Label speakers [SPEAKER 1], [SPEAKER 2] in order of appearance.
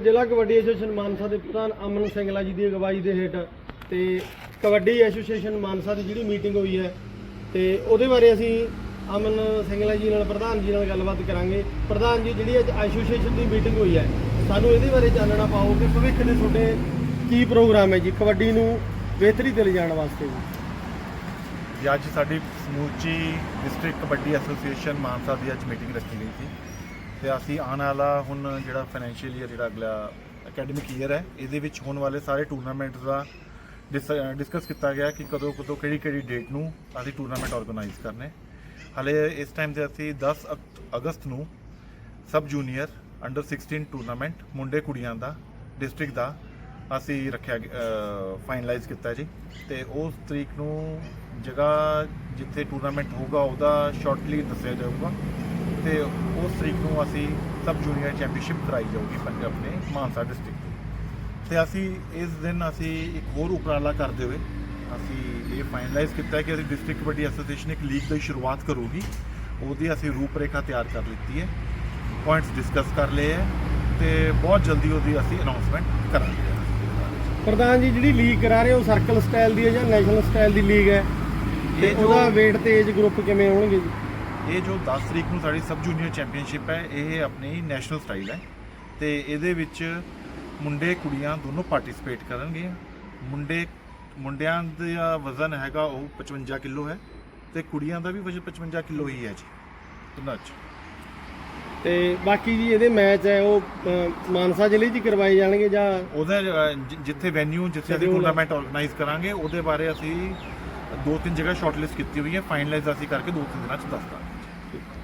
[SPEAKER 1] ਜ਼ਿਲ੍ਹਾ ਕਬੱਡੀ ਐਸੋਸੀਏਸ਼ਨ ਮਾਨਸਾ ਦੇ ਪ੍ਰਧਾਨ ਅਮਨ ਸਿੰਗਲਾ ਜੀ ਦੀ ਅਗਵਾਈ ਦੇ ਹੇਠ ਤੇ ਕਬੱਡੀ ਐਸੋਸੀਏਸ਼ਨ ਮਾਨਸਾ ਦੀ ਜਿਹੜੀ ਮੀਟਿੰਗ ਹੋਈ ਹੈ ਤੇ ਉਹਦੇ ਬਾਰੇ ਅਸੀਂ ਅਮਨ ਸਿੰਗਲਾ ਜੀ ਨਾਲ, ਪ੍ਰਧਾਨ ਜੀ ਨਾਲ ਗੱਲਬਾਤ ਕਰਾਂਗੇ। ਪ੍ਰਧਾਨ ਜੀ, ਜਿਹੜੀ ਅੱਜ ਐਸੋਸੀਏਸ਼ਨ ਦੀ ਮੀਟਿੰਗ ਹੋਈ ਹੈ, ਸਾਨੂੰ ਇਹਦੇ ਬਾਰੇ ਜਾਣਨਾ ਪਾਓ ਕਿ ਭਵਿੱਖ ਦੇ ਤੁਹਾਡੇ ਕੀ ਪ੍ਰੋਗਰਾਮ ਹੈ ਜੀ ਕਬੱਡੀ ਨੂੰ ਬਿਹਤਰੀ ਤੇ ਲਿਜਾਣ ਵਾਸਤੇ ਜੀ।
[SPEAKER 2] ਜੀ, ਅੱਜ ਸਾਡੀ ਸਮੂਚੀ ਡਿਸਟ੍ਰਿਕਟ ਕਬੱਡੀ ਐਸੋਸੀਏਸ਼ਨ ਮਾਨਸਾ ਦੀ ਅੱਜ ਮੀਟਿੰਗ ਰੱਖੀ ਗਈ ਸੀ। ਤੇ ਅਸੀਂ ਆਉਣ ਵਾਲਾ ਹੁਣ ਜਿਹੜਾ ਫਾਈਨੈਂਸ਼ੀਅਲ ਈਅਰ ਜਿਹੜਾ ਅਗਲਾ ਅਕੈਡਮਿਕ ਈਅਰ ਹੈ, ਇਹਦੇ ਵਿੱਚ ਹੋਣ ਵਾਲੇ ਸਾਰੇ ਟੂਰਨਾਮੈਂਟਸ ਦਾ ਡਿਸਕਸ ਕੀਤਾ ਗਿਆ ਕਿ ਕਦੋਂ ਕਦੋਂ, ਕਿਹੜੀ ਕਿਹੜੀ ਡੇਟ ਨੂੰ ਅਸੀਂ ਟੂਰਨਾਮੈਂਟ ਆਰਗੇਨਾਈਜ਼ ਕਰਨੇ। ਹਲੇ ਇਸ ਟਾਈਮ ਤੇ ਅਸੀਂ 10 ਅਕ- ਅਗਸਤ ਨੂੰ ਸਬ ਜੂਨੀਅਰ ਅੰਡਰ 16 ਟੂਰਨਾਮੈਂਟ ਮੁੰਡੇ ਕੁੜੀਆਂ ਦਾ ਡਿਸਟ੍ਰਿਕਟ ਦਾ ਅਸੀਂ ਰੱਖਿਆ ਫਾਈਨਲਾਈਜ਼ ਕੀਤਾ ਜੀ। ਤੇ ਉਸ ਤਰੀਕ ਨੂੰ ਜਗ੍ਹਾ ਜਿੱਥੇ ਟੂਰਨਾਮੈਂਟ ਹੋਊਗਾ, ਉਹਦਾ ਸ਼ਾਰਟਲੀ ਦੱਸਿਆ ਜਾਊਗਾ। ਤੇ ਉਸ ਤਰੀਕ ਨੂੰ ਅਸੀਂ ਸਬ ਜੂਨੀਅਰ ਚੈਂਪੀਅਨਸ਼ਿਪ ਕਰਾਈ ਜਾਊਗੀ ਪੰਜਾਬ ਨੇ ਮਾਨਸਾ ਡਿਸਟ੍ਰਿਕਟ ਤੇ ਅਸੀਂ ਇਸ ਦਿਨ ਅਸੀਂ ਇੱਕ ਹੋਰ ਉਪਰਾਲਾ ਕਰਦੇ ਹੋਏ ਅਸੀਂ ਇਹ ਫਾਈਨਲਾਈਜ਼ ਕੀਤਾ ਕਿ ਅਸੀਂ ਡਿਸਟ੍ਰਿਕਟ ਕਬੱਡੀ ਐਸੋਸੀਏਸ਼ਨ ਇੱਕ ਲੀਗ ਦੀ ਸ਼ੁਰੂਆਤ ਕਰੂਗੀ। ਉਹਦੀ ਅਸੀਂ ਰੂਪਰੇਖਾ ਤਿਆਰ ਕਰ ਲਿੱਤੀ ਹੈ। ਪੁਆਇੰਟਸ ਡਿਸਕਸ ਕਰ ਲਏ ਹੈ ਤੇ ਬਹੁਤ ਜਲਦੀ ਉਹਦੀ ਅਸੀਂ ਅਨਾਉਂਸਮੈਂਟ ਕਰਾਂਗੇ।
[SPEAKER 1] ਪ੍ਰਧਾਨ ਜੀ ਜਿਹੜੀ ਲੀਗ ਕਰਾ ਰਹੇ ਹੋ ਸਰਕਲ ਸਟਾਈਲ ਦੀ ਹੈ ਜਾਂ ਨੈਸ਼ਨਲ ਸਟਾਈਲ ਦੀ ਲੀਗ ਹੈ? ਤੇ
[SPEAKER 2] ਇਹ ਜੋ-
[SPEAKER 1] ਉਹਦਾ weight ਤੇ ਏਜ ਗਰੁੱਪ ਕਿਵੇਂ ਹੋਣਗੇ ਜੀ?
[SPEAKER 2] ਇਹ ਜੋ 10 ਤਰੀਕ ਨੂੰ ਸਾਡੀ ਸਬ ਜੂਨੀਅਰ ਚੈਂਪੀਅਨਸ਼ਿਪ ਹੈ ਇਹ ਆਪਣੀ ਨੈਸ਼ਨਲ ਸਟਾਈਲ ਹੈ ਤੇ ਇਹਦੇ ਵਿੱਚ ਮੁੰਡੇ ਕੁੜੀਆਂ ਦੋਨੋਂ ਪਾਰਟਿਸਿਪੇਟ ਕਰਨਗੇ ਮੁੰਡੇ ਮੁੰਡਿਆਂ ਦਾ ਵਜ਼ਨ ਹੈਗਾ ਉਹ 55 ਕਿਲੋ ਹੈ ਤੇ ਕੁੜੀਆਂ ਦਾ ਵੀ ਵਜ਼ਨ 55 ਕਿਲੋ ਹੀ ਹੈ ਜੀ। ਦੋਨਾਂ 'ਚ
[SPEAKER 1] ਤੇ ਬਾਕੀ ਜੀ ਇਹਦੇ ਮੈਚ ਹੈ ਉਹ ਮਾਨਸਾ ਜ਼ਿਲ੍ਹੇ 'ਚ ਕਰਵਾਏ ਜਾਣਗੇ ਜਾਂ
[SPEAKER 2] ਉਹਦੇ ਜਿੱਥੇ ਵੈਨਿਊ ਜਿੱਥੇ ਅਸੀਂ। ਟੂਰਨਾਮੈਂਟ ਆਰਗੇਨਾਈਜ਼ ਕਰਾਂਗੇ ਉਹਦੇ ਬਾਰੇ ਅਸੀਂ ਦੋ ਤਿੰਨ ਜਗ੍ਹਾ ਸ਼ਾਰਟਲਿਸਟ ਕੀਤੀ ਹੋਈ ਹੈ ਫਾਈਨਲਾਈਜ਼ ਅਸੀਂ ਕਰਕੇ ਦੋ ਤਿੰਨ ਦਿਨਾਂ 'ਚ ਦੱਸ ਦਾਂਗੇ you.